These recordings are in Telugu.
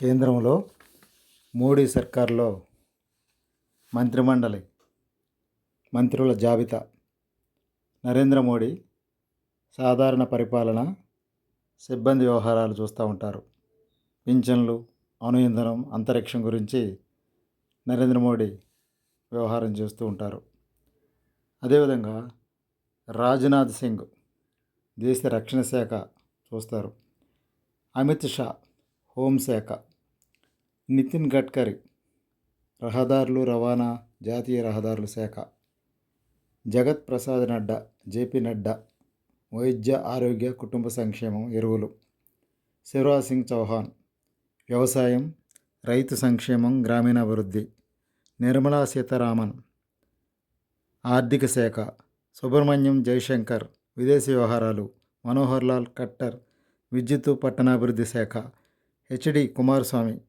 కేంద్రంలో మోడీ సర్కార్లో మంత్రిమండలి మంత్రుల జాబితా. నరేంద్ర మోడీ సాధారణ పరిపాలన సిబ్బంది వ్యవహారాలు చూస్తూ ఉంటారు. పింఛన్లు అణు ఇంధనం అంతరిక్షం గురించి నరేంద్ర మోడీ వ్యవహారం చేస్తూ ఉంటారు. అదేవిధంగా రాజ్నాథ్ సింగ్ దేశ రక్షణ శాఖ చూస్తారు. అమిత్ షా హోంశాఖ నితిన్ గడ్కరీ రహదారులు రవాణా జాతీయ రహదారుల శాఖ. జగత్ ప్రసాద్ నడ్డా జేపీ నడ్డా వైద్య ఆరోగ్య కుటుంబ సంక్షేమం ఎరువులు. శివరాజ్ సింగ్ చౌహాన్ వ్యవసాయం రైతు సంక్షేమం గ్రామీణాభివృద్ధి. నిర్మలా సీతారామన్ ఆర్థిక శాఖ. సుబ్రహ్మణ్యం జయశంకర్ విదేశీ వ్యవహారాలు. మనోహర్ లాల్ ఖట్టర్ విద్యుత్ పట్టణాభివృద్ధి శాఖ. హెచ్డి కుమారస్వామి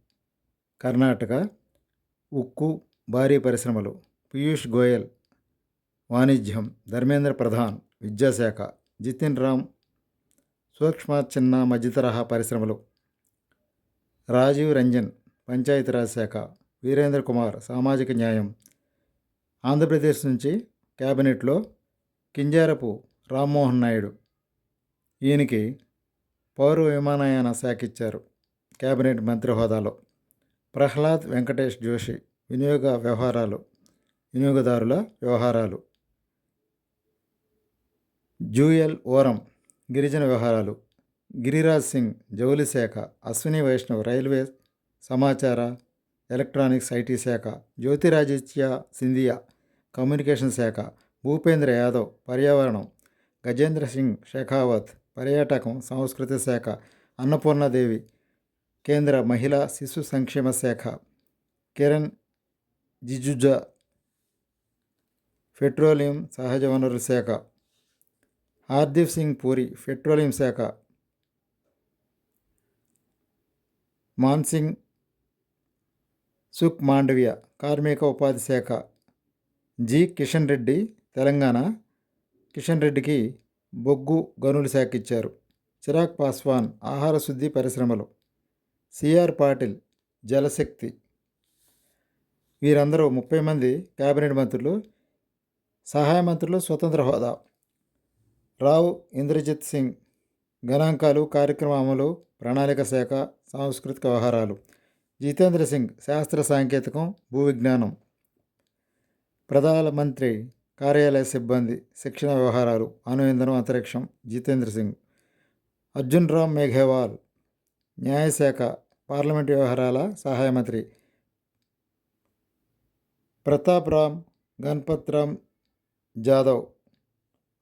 కర్ణాటక ఉక్కు భారీ పరిశ్రమలు పీయూష్ గోయల్ వాణిజ్యం ధర్మేంద్ర ప్రధాన్ విద్యాశాఖ జితిన్ రామ్ సూక్ష్మ చిన్న మధ్యతరహా పరిశ్రమలు రాజీవ్ రంజన్ పంచాయతీరాజ్ శాఖ వీరేంద్ర కుమార్ సామాజిక న్యాయం ఆంధ్రప్రదేశ్ నుంచి క్యాబినెట్లో కింజారపు రామ్మోహన్ నాయుడు. ఈయనకి పౌర విమానయాన శాఖ ఇచ్చారు క్యాబినెట్ మంత్రి హోదాలో. ప్రహ్లాద్ వెంకటేష్ జోషి వినియోగ వ్యవహారాలు వినియోగదారుల వ్యవహారాలు. జూయల్ ఓరం గిరిజన వ్యవహారాలు. గిరిరాజ్ సింగ్ జౌలి శాఖ అశ్విని వైష్ణవ్ రైల్వే సమాచార ఎలక్ట్రానిక్స్ ఐటీ శాఖ జ్యోతిరాజిత్య సింధియా కమ్యూనికేషన్ శాఖ భూపేంద్ర యాదవ్ పర్యావరణం గజేంద్ర సింగ్ షెఖావత్ పర్యాటకం సంస్కృతి శాఖ అన్నపూర్ణాదేవి కేంద్ర మహిళా శిశు సంక్షేమ శాఖ. కిరణ్ జిజుజా పెట్రోలియం సహజ వనరుల శాఖ. హార్దీప్ సింగ్ పూరి పెట్రోలియం శాఖ. మాన్సింగ్ సుక్ మాండవ్య కార్మిక ఉపాధి శాఖ. జి. కిషన్ రెడ్డి తెలంగాణ. కిషన్ రెడ్డికి బొగ్గు గనుల శాఖ ఇచ్చారు. చిరాగ్ పాస్వాన్ ఆహార శుద్ధి పరిశ్రమలు. సిఆర్ పాటిల్ జలశక్తి. వీరందరూ ముప్పై మంది కేబినెట్ మంత్రులు సహాయ మంత్రులు స్వతంత్ర హోదా. రావు ఇంద్రజిత్ సింగ్ గణాంకాలు కార్యక్రమ అమలు ప్రణాళిక శాఖ సాంస్కృతిక వ్యవహారాలు. జితేంద్ర సింగ్ శాస్త్ర సాంకేతికం భూ విజ్ఞానం. ప్రధానమంత్రి కార్యాలయ సిబ్బంది శిక్షణ వ్యవహారాలు అణు ఇంధనం అంతరిక్షం జితేంద్ర సింగ్. అర్జున్ రామ్ మేఘవాల్ న్యాయశాఖ పార్లమెంటు వ్యవహారాల సహాయ మంత్రి ప్రతాప్ రామ్ గణపత్ రామ్ జాదవ్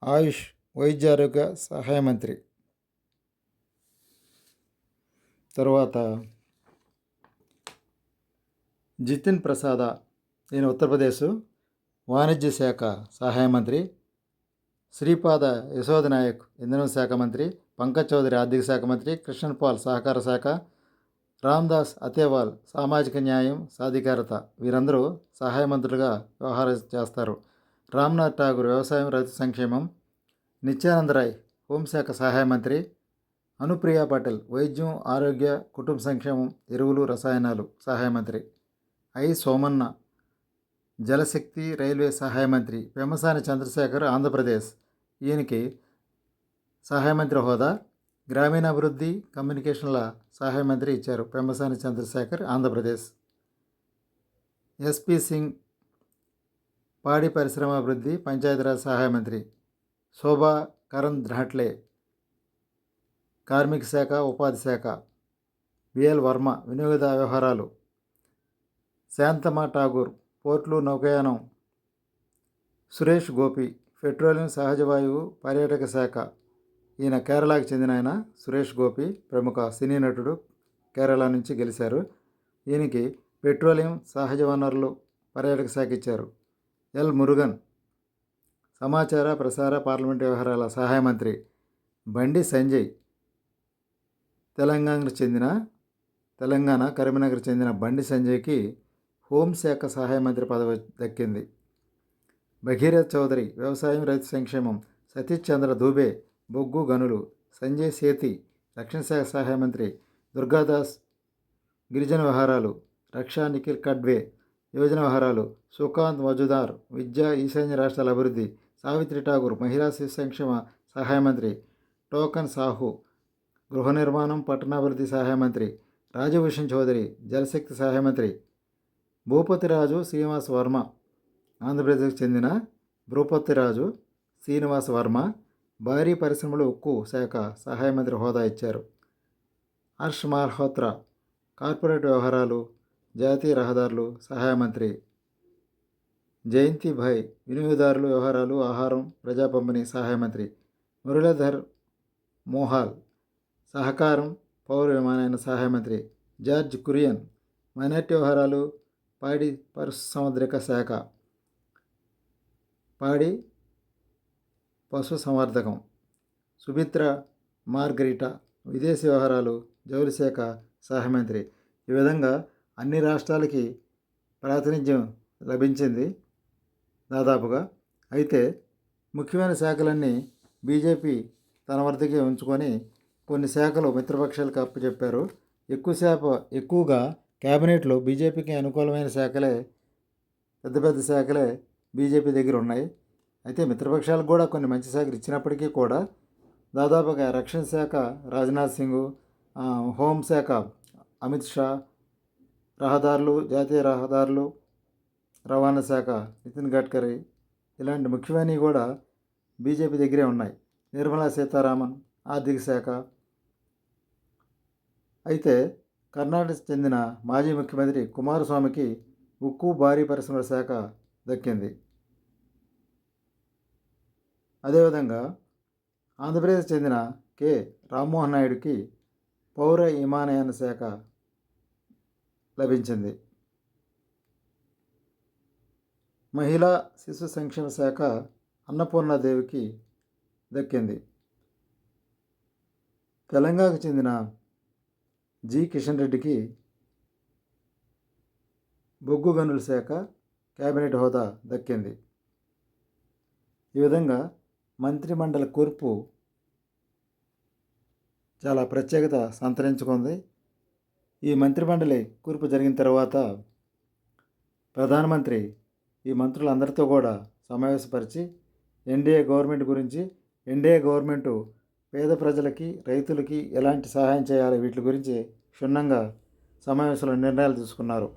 ఆయుష్ వైద్య ఆరోగ్య సహాయ మంత్రి. తరువాత జితిన్ ప్రసాద ఈయన ఉత్తరప్రదేశ్ వాణిజ్య శాఖ సహాయ మంత్రి. శ్రీపాద యశోద నాయక్ ఇంధన శాఖ మంత్రి. పంకజ్ చౌదరి ఆర్థిక శాఖ మంత్రి. కృష్ణన్ పాల్ సహకార శాఖ రామ్దాస్ అతేవాల్ సామాజిక న్యాయం సాధికారత వీరందరూ సహాయ మంత్రులుగా వ్యవహారం చేస్తారు. రామ్నాథ్ ఠాగూర్ వ్యవసాయం రైతు సంక్షేమం నిత్యానంద రాయ్ హోంశాఖ సహాయ మంత్రి అనుప్రియ పటేల్ వైద్యం ఆరోగ్య కుటుంబ సంక్షేమం ఎరువులు రసాయనాలు సహాయ మంత్రి. ఐ. సోమన్న జలశక్తి రైల్వే సహాయ మంత్రి. పెమసాని చంద్రశేఖర్ ఆంధ్రప్రదేశ్. ఈయనకి సహాయ మంత్రి హోదా గ్రామీణాభివృద్ధి కమ్యూనికేషన్ల సహాయ మంత్రి ఇచ్చారు పెమ్మసాని చంద్రశేఖర్ ఆంధ్రప్రదేశ్. ఎస్పి సింగ్ పాడి పరిశ్రమ అభివృద్ధి పంచాయతీరాజ్ సహాయ మంత్రి శోభా కరణ్ ధ్రాట్లే కార్మిక శాఖ ఉపాధి శాఖ బిఎల్ వర్మ వినియోగద వ్యవహారాలు శాంతమా ఠాగూర్ పోర్ట్లు నౌకాయానం సురేష్ గోపి పెట్రోలియం సహజ వాయువు పర్యాటక శాఖ ఈయన కేరళకు చెందిన ఆయన సురేష్ గోపి ప్రముఖ సినీ నటుడు కేరళ నుంచి గెలిచారు. ఈయనకి పెట్రోలియం సహజ వనరులు పర్యాటక శాఖ ఇచ్చారు. ఎల్ మురుగన్ సమాచార ప్రసార పార్లమెంట్ వ్యవహారాల సహాయ మంత్రి బండి సంజయ్ తెలంగాణకు చెందిన తెలంగాణ కరీంనగర్ చెందిన బండి సంజయ్కి హోంశాఖ సహాయ మంత్రి పదవి దక్కింది. భగీరథ్ చౌదరి వ్యవసాయం రైతు సంక్షేమం సతీష్ చంద్ర దూబే బొగ్గు గనులు సంజయ్ సేతి రక్షణ శాఖ సహాయ మంత్రి దుర్గాదాస్ గిరిజన వ్యవహారాలు రక్షా నిఖిల్ కడ్వే యోజన వ్యవహారాలు సుకాంత్ మజుదార్ విద్యా ఈశాన్య రాష్ట్రాల అభివృద్ధి సావిత్రి ఠాగూర్ మహిళా శిశు సంక్షేమ సహాయ మంత్రి టోకన్ సాహు గృహ నిర్మాణం పట్టణాభివృద్ధి సహాయ మంత్రి రాజభూషణ్ చౌదరి జలశక్తి సహాయ మంత్రి భూపతిరాజు శ్రీనివాస్ వర్మ ఆంధ్రప్రదేశ్కు చెందిన భూపతిరాజు శ్రీనివాస్ వర్మ భారీ పరిశ్రమలు ఉక్కు శాఖ సహాయ మంత్రి హోదా ఇచ్చారు. హర్ష్ మల్హోత్రా కార్పొరేట్ వ్యవహారాలు జాతీయ రహదారులు సహాయ మంత్రి. జయంతి భాయ్ వినియోగదారులు వ్యవహారాలు ఆహారం ప్రజా పంపిణీ సహాయ మంత్రి. మురళీధర్ మోహాల్ సహకారం పౌర విమానయాన సహాయ మంత్రి. జార్జ్ కురియన్ మైనార్టీ వ్యవహారాలు పాడి పరిసముద్రిక శాఖ. పాడి పశు సంవర్ధకం సుమిత్ర మార్గరిటా విదేశీ వ్యవహారాలు జౌలి శాఖ సహాయ మంత్రి ఈ విధంగా అన్ని రాష్ట్రాలకి ప్రాతినిధ్యం లభించింది దాదాపుగా. అయితే ముఖ్యమైన శాఖలన్నీ బీజేపీ తన వద్దకే ఉంచుకొని కొన్ని శాఖలు మిత్రపక్షాలకు అప్పచెప్పారు. ఎక్కువ శాఖ ఎక్కువగా క్యాబినెట్లో బీజేపీకి అనుకూలమైన శాఖలే పెద్ద పెద్ద శాఖలే బీజేపీ దగ్గర ఉన్నాయి. అయితే మిత్రపక్షాలకు కూడా కొన్ని మంచి శాఖలు ఇచ్చినప్పటికీ కూడా దాదాపుగా రక్షణ శాఖ రాజ్నాథ్ సింగ్ హోంశాఖ అమిత్ షా రహదారులు జాతీయ రహదారులు రవాణా శాఖ నితిన్ గడ్కరీ ఇలాంటి ముఖ్యమైనవి కూడా బీజేపీ దగ్గరే ఉన్నాయి. నిర్మలా సీతారామన్ ఆర్థిక శాఖ. అయితే కర్ణాటక చెందిన మాజీ ముఖ్యమంత్రి కుమారస్వామికి ఉక్కు భారీ పరిశ్రమల శాఖ దక్కింది. అదేవిధంగా ఆంధ్రప్రదేశ్ చెందిన కె. రామ్మోహన్ నాయుడుకి పౌర విమానయాన శాఖ లభించింది. మహిళా శిశు సంక్షేమ శాఖ అన్నపూర్ణాదేవికి దక్కింది. తెలంగాణకు చెందిన జి. కిషన్ రెడ్డికి బొగ్గు గనుల శాఖ కేబినెట్ హోదా దక్కింది. ఈ విధంగా మంత్రిమండలి కూర్పు చాలా ప్రత్యేకత సంతరించుకుంది. ఈ మంత్రిమండలి కూర్పు జరిగిన తర్వాత ప్రధానమంత్రి ఈ మంత్రులందరితో కూడా సమావేశపరిచి ఎన్డీఏ గవర్నమెంట్ గురించి ఎన్డీఏ గవర్నమెంటు పేద ప్రజలకి రైతులకి ఎలాంటి సహాయం చేయాలి వీటి గురించి క్షుణ్ణంగా సమావేశంలో నిర్ణయాలు తీసుకున్నారు.